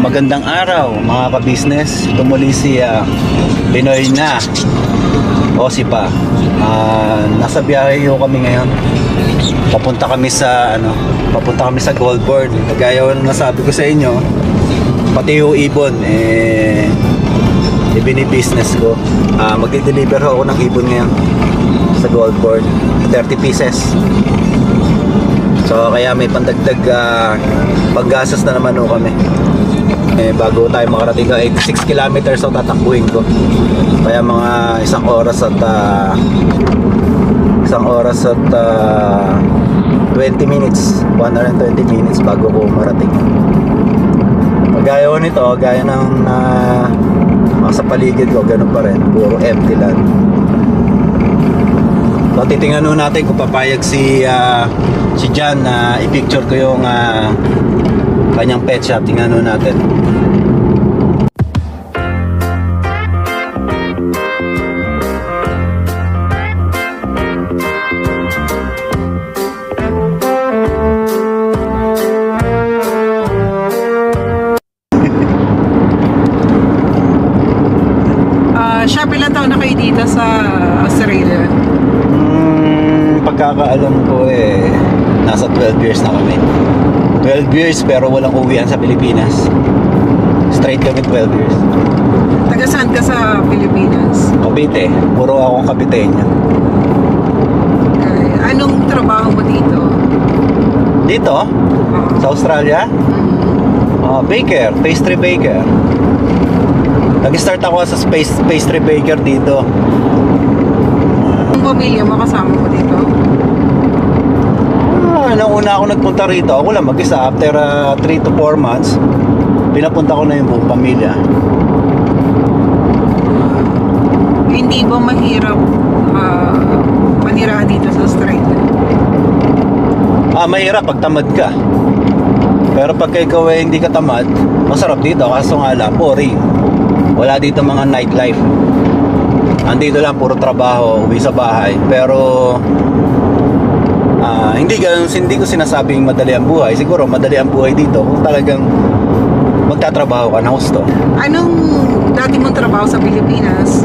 magandang araw mga ka-business. Tumuli si Pinoy na o si pa. Ah, nasa biyahe ho kami ngayon. Papunta kami sa ano, papunta kami sa Goldboard. Kagaya ng nasabi ko sa inyo, pati yung ibon eh ibini-business ko. Ah, magde-deliver ako ng ibon ngayon sa Goldboard. 30 pieces. So kaya may pandagdag uh, paggastos na naman ho kami. Eh, bago tayo makarating ng 86 kilometers so tatakbuhin ko. Kaya mga isang oras at ah, isang oras at ah, 20 minutes, 120 minutes bago ko marating. Gaya ko nito, gaya ng uh, sa paligid ko, ganun pa rin. Puro empty lang. So titingnan nun natin kung papayag si ah, si John na i-picture ko yung ah, kanyang pet shop. Tingnan nun natin. Ah, Chef, ilan taon na kayo dito sa Australia? Hmm, pagkakaalam ko nasa 12 years na kami. 12 years pero walang uwian sa Pilipinas. Straight kami 12 years. Taga saan ka sa Pilipinas? Cavite, puro akong Caviteño. Okay. Anong trabaho mo dito? Dito, Ah, sa Australia, mm, ah, baker, pastry baker. Nag-start ako sa space, pastry baker dito. Ang pamilya mo kasama mo dito? Ah, nung una ako nagpunta rito, ako lang mag-isa. After 3 to 4 months, pinapunta ko na yung buong pamilya. Hindi ba mahirap ah, manirahan dito sa Australia? Ah, mahirap pag tamad ka. Pero pag ikaw ay hindi ka tamad, masarap dito. Kaso nga lang, boring. Wala dito mga nightlife. Andito lang, puro trabaho, uwi sa bahay. Pero, ah, hindi, ganun, hindi ko sinasabing madali ang buhay. Siguro, madali ang buhay dito kung talagang magtatrabaho ka ng gusto. Anong dati mong trabaho sa Pilipinas?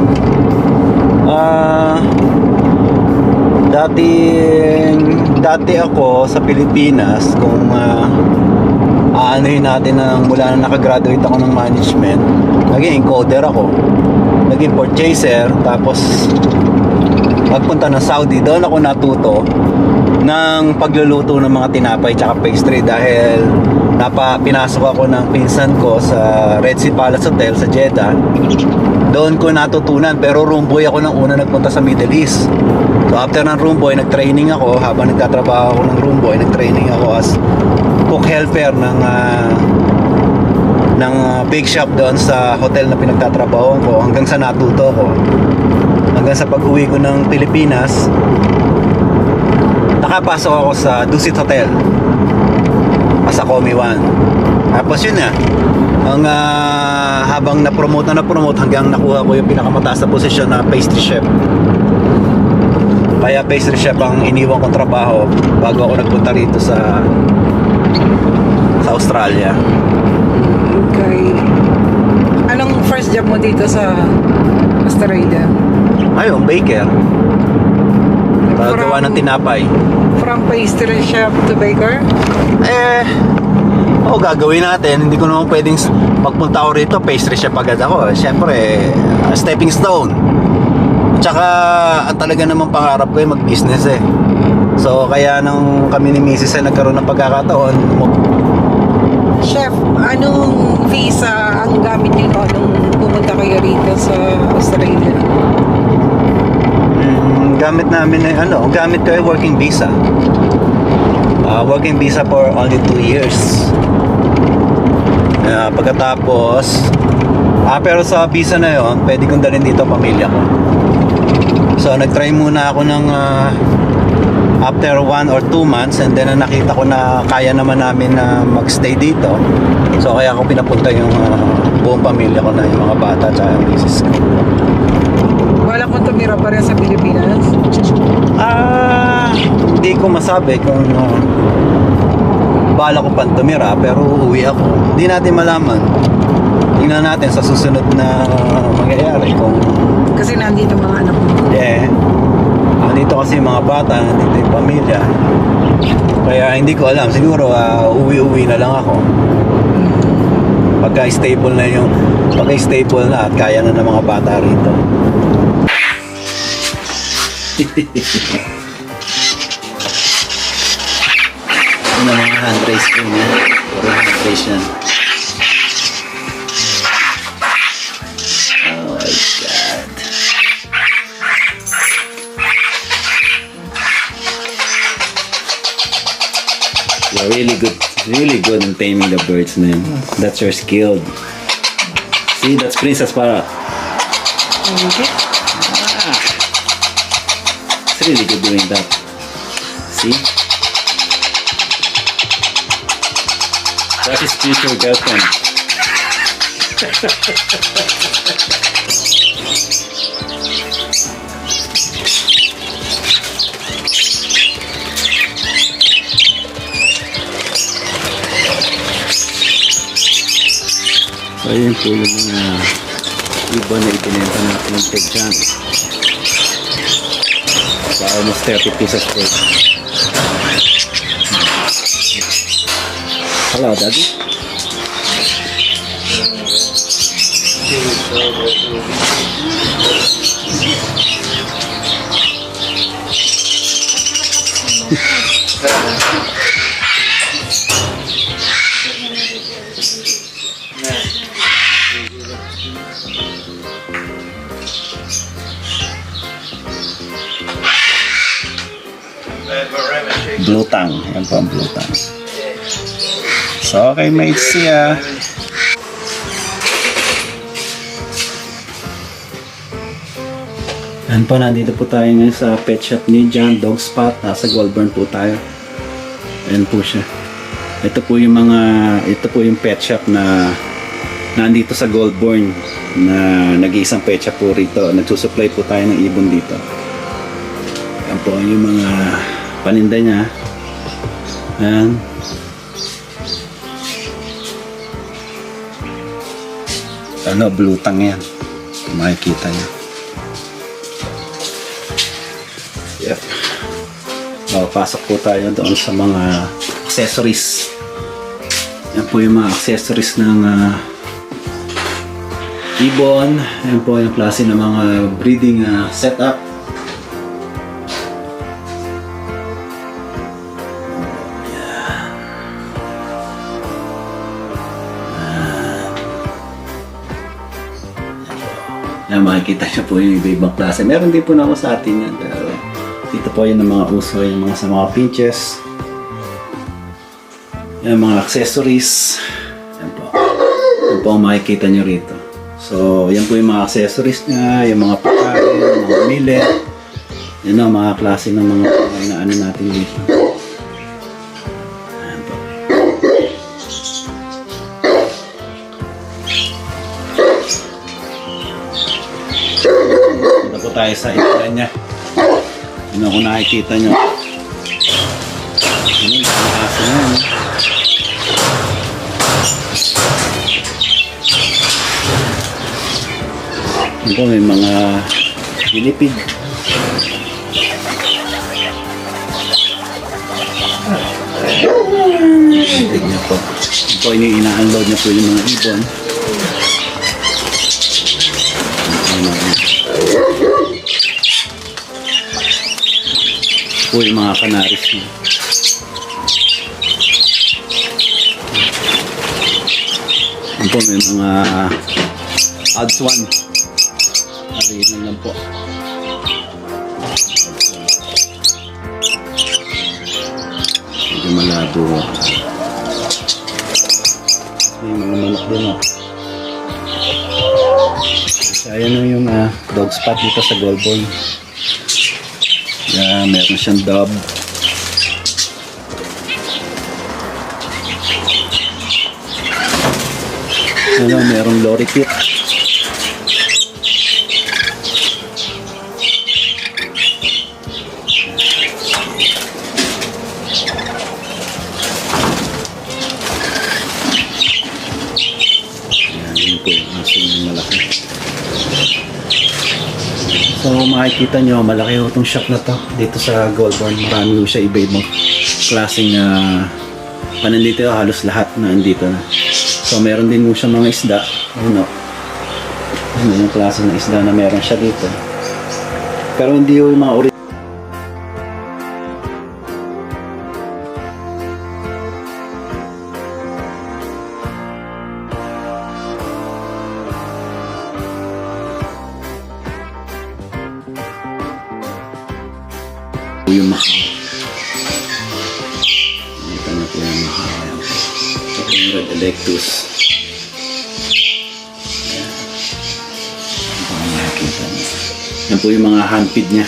Ah, dati dati ako sa Pilipinas kung uh, aanuhin natin ng mula na nakagraduate ako ng management, naging encoder ako. Naging purchaser tapos pagpunta ng Saudi, doon ako natuto ng pagluluto ng mga tinapay tsaka pastry dahil napa pinasok ako ng pinsan ko sa Red Sea Palace Hotel sa Jeddah. Doon ko natutunan pero room boy ako nang una nagpunta sa Middle East. So after ng room boy nag-training ako. Habang nagtatrabaho ako ng room boy nag-training ako as cook helper ng ah, ng ah, bake shop doon sa hotel na pinagtatrabaho ko hanggang sa natuto ko hanggang sa pag-uwi ko ng Pilipinas nakapasok ako sa Dusit Hotel. As a Comi One. Tapos yun na. Ang ah, habang na-promote na na-promote hanggang nakuha ko yung pinakamataas na posisyon na pastry chef. Kaya pastry chef ang iniwan kong trabaho bago ako nagpunta rito sa sa Australia Okay. Anong first job mo dito sa Australia? ayun baker Paggawa ng From- tinapay From pastry chef to baker? Eh, oo, gagawin natin. Hindi ko naman pwedeng pagpunta ko rito, pastry chef agad ako. Eh, Siyempre, stepping stone. Tsaka, ang talaga namang pangarap ko ay mag-business eh. So, kaya nung kami ni Mrs. ay nagkaroon ng pagkakataon, Chef, anong visa ang gamit nung pumunta kayo rito sa Australia? mm, gamit namin ay ano, gamit ko ay working visa. Ah, working visa for only 2 years. Ah, pagkatapos, ah, pero sa visa na yon, pwede kong dalhin dito pamilya ko. So, nag-try muna ako ng ah, after 1 or 2 months and then ah, nakita ko na kaya naman namin na magstay dito. So, kaya ako pinapunta yung ah, buong pamilya ko na yung mga bata at yung misis ko. Wala kong tumira pa rin sa Pilipinas. Ah, hindi ko masabi kung uh, bala ko pang tumira pero uuwi ako. Hindi natin malaman. Tingnan natin sa susunod na mangyayari kung Kasi nandito mga anak mo. eh nandito kasi mga bata, nandito yung pamilya. Kaya hindi ko alam. Siguro ah, uwi-uwi na lang ako. Pagka stable na yung pagka stable na at kaya na ng mga bata rito. Yun ang mga hand raise ko niya. Puro hand raise yan. Really good, really good in taming the birds, man. That's your skill. See, that's Princess Para. Okay. Ah, it's really good doing that. See? That is future girlfriend. So, ayun po yung mga iba na ibinenta natin ng tagyan. So, almost 30 pieces per. Hello, Daddy. Blue So, okay, mates. See ya. Yan po, nandito po tayo ngayon sa pet shop ni John Dog Spot. Nasa Goldburn po tayo. Ayan po siya. Ito po yung mga, ito po yung pet shop na nandito sa Goldburn na nag-iisang pet shop po rito. Nagsusupply po tayo ng ibon dito. Yan po yung mga paninda niya. Ayan. Ano, blue tang yan. Makikita niyo. Yep. O, pasok po tayo doon sa mga accessories. Yan po yung mga accessories ng ah, ibon. Yan po yung klase ng mga breeding ah, setup. Yan, makikita niyo po yung iba-ibang klase. Meron din po na ako sa atin yan. Pero dito po yun ang mga uso, yung mga sa mga pinches. Yan, mga accessories. Yan po. Yan po ang makikita niyo rito. So, yan po yung mga accessories niya, yung mga pagkain, yung mga millet. Yan ang mga klase ng mga pagkain na ano natin dito. Tayo sa itra niya. Yun kung nakikita nyo. Ano, yung aso na yun. Ito may mga ginipig. Tignan po. Ito yung ina-unload niya po yung mga ibon. Ito po yung mga kanaris niya. Ito po may mga odds one. Arinan lang po. Medyo malabo. May mga manok din ah. So, ayan na yung ah, dog spot dito sa Goldborn. Yan, meron siyang dub. Ano, merong lorry pit. Yan, yun po yung aso ng malaki. So makikita nyo, malaki ho itong shop na to dito sa Goldborn. Marami ho siya iba-ibang klaseng na panandito halos lahat na andito na. So meron din ho siya mga isda. Ayun o. Ano yung klase ng isda na meron siya dito. Pero hindi ho yung mga ori- yung Macau. Nakita niyo po yung Macau. Ito yung Red Electus. Ayan. Yan po yung mga handpid niya.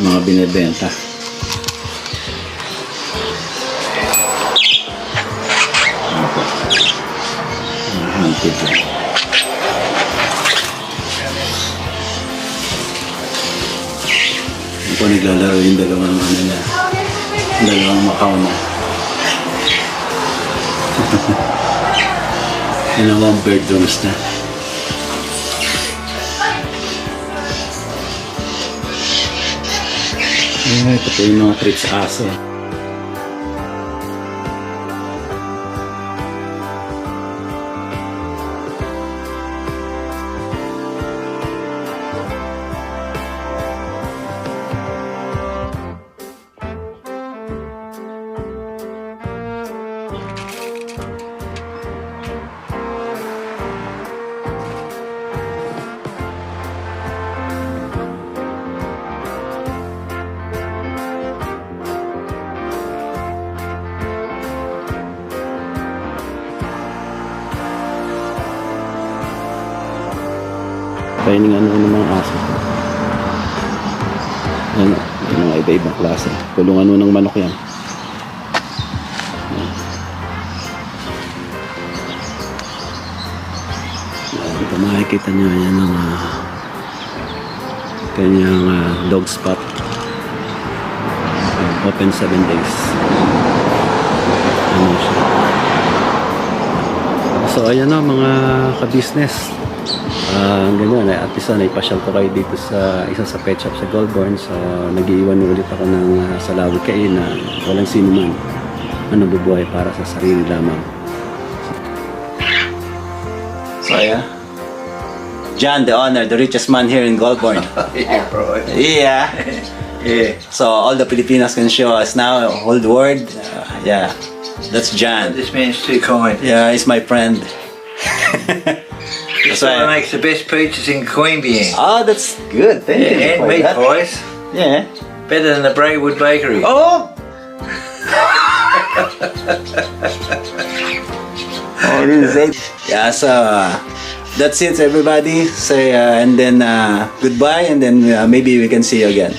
Mga binibenta. Po naglalaro yung dalawang ano niya. Dalawang Macau na. Yan mga bird dogs na. Ay, po yung mga treats aso. Iba-ibang klase. Kulungan mo ng manok yan. Ito makikita nyo yan ang uh, kanyang ah, dog spot. Uh, open 7 days. Ano siya. So ayan na mga ka-business. Ah, ganyan, eh, at least na ipasyal ko kayo dito sa isa sa pet shop sa Goldborn. So nag-iwan ulit ako ng uh, salawit kain na walang sino man ang nabubuhay para sa sarili lamang. So yeah. John, the owner, the richest man here in Goldborn. yeah, bro. yeah. Yeah. So all the Filipinos can show us now, whole the world. Uh, yeah. That's John. This man's too kind. Yeah, he's my friend. That's guy right. makes the best pizzas in Queanbeyan. Oh, that's good. Thank you. Yeah, meat that. pies. Yeah. Better than the Braywood Bakery. Oh! oh, this is. Yeah, so uh, that's it, everybody. Say uh, and then uh, goodbye, and then uh, maybe we can see you again.